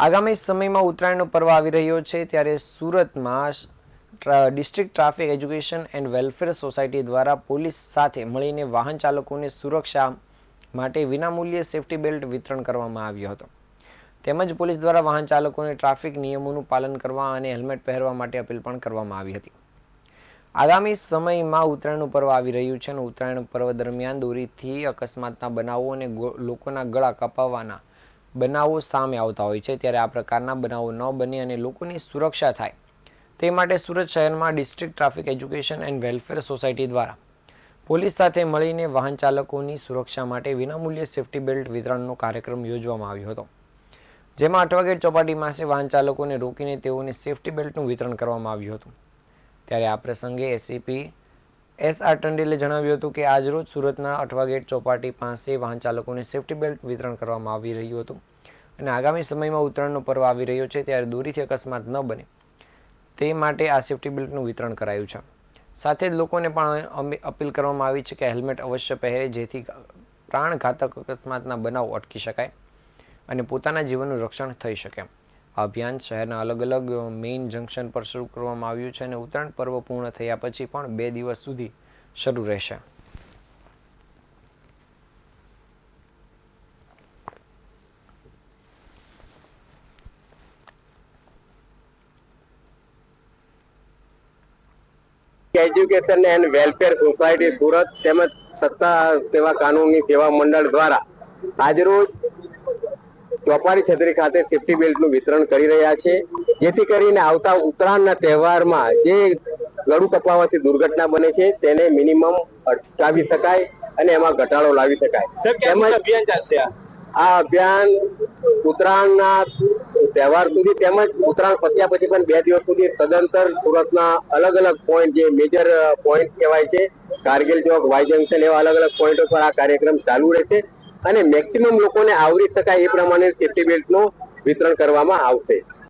આગામી સમયમાં ઉત્તરાયણનો પર્વ આવી રહ્યો છે, ત્યારે સુરતમાં ટ્રા- district traffic education and welfare society દ્વારા પોલીસ સાથે મળીને વાહન ચાલકોને સુરક્ષા માટે વિનામૂલ્યે સેફટી બેલ્ટ વિતરણ કરવામાં આવ્યો હતો. તેમજ પોલીસ દ્વારા વાહન ચાલકોને ટ્રાફિક નિયમોનું પાલન કરવા અને હેલ્મેટ પહેરવા માટે અપીલ પણ કરવામાં આવી હતી. આગામી સમયમાં ઉત્તરાયણનું પર્વ આવી રહ્યું છે અને ઉત્તરાયણ પર્વ દરમિયાન દોરીથી અકસ્માતના બનાવો અને લોકોના ગળા કપાવવાના બનાવો સામે આવતા હોય છે, ત્યારે આ પ્રકારના બનાવો ન બને અને લોકોની સુરક્ષા થાય. તે માટે સુરત શહેરમાં district traffic education and welfare society દ્વારા પોલીસ સાથે મળીને વાહન ચાલકોની સુરક્ષા માટે વિનામૂલ્યે સેફટી બેલ્ટ વિતરણનો કાર્યક્રમ યોજવામાં આવ્યો હતો. જેમાં અઠવાગેટ ચોપાટી પાસે વાહન ચાલકોને રોકીને તેઓને સેફટી બેલ્ટનું વિતરણ કરવામાં આવ્યું હતું. ત્યારે આ પ્રસંગે એસીપી એસ આર ટંડેલે જણાવ્યું હતું કે આજરોજ સુરતના અઠવા ગેટ ચોપાટી પાસે વાહન ચાલકોને સેફ્ટી બેલ્ટ વિતરણ કરવામાં આવી રહ્યું હતું અને આગામી સમયમાં ઉત્તરાયણનો પર્વ આવી રહ્યો છે ત્યારે દોરીથી અકસ્માત ન બને. તે માટે આ સેફ્ટી બેલ્ટનું વિતરણ કરાયું છે. સાથે જ લોકોને પણ અપીલ કરવામાં આવી છે કે હેલ્મેટ અવશ્ય પહેરે, જેથી પ્રાણઘાતક અકસ્માતના બનાવ અટકી શકાય અને પોતાના જીવનનું રક્ષણ થઈ શકે. અભિયાન શહેરના અલગ અલગ મેઇન જંકશન પર શરૂ કરવામાં આવ્યું છે અને ઉત્તરાયણ પર્વ પૂર્ણ થયા પછી પણ બે દિવસ સુધી શરૂ રહેશે. Education and welfare society Surat તેમજ સત્તા સેવા કાનૂની સેવા મંડળ દ્વારા આજરોજ ચોપાટી છત્રી ખાતે સેફ્ટી બેલ્ટનું વિતરણ કરી રહ્યા છે. જેથી કરીને આવતા ઉત્તરાયણના તહેવારમાં જે લડુ કપાવાથી દુર્ઘટના બને છે તેને મિનિમમ અટકાવી શકાય અને એમાં ઘટાડો લાવી શકાય. તેમજ અભિયાન ચાલશે આ? અભિયાન ઉત્તરાયણના તહેવાર સુધી તેમજ ઉત્તરાયણ પત્યા પછી પણ બે દિવસ સુધી સદંતર સુરતના અલગ અલગ પોઈન્ટ જે મેજર પોઈન્ટ કહેવાય છે કારગિલ ચોક વાય જંકશન એવા અલગ અલગ પોઈન્ટો પર આ કાર્યક્રમ ચાલુ રહેશે. અને મેક્સિમમ લોકોને આવરી શકાય એ પ્રમાણે સેફ્ટી બેલ્ટનું વિતરણ કરવામાં આવશે.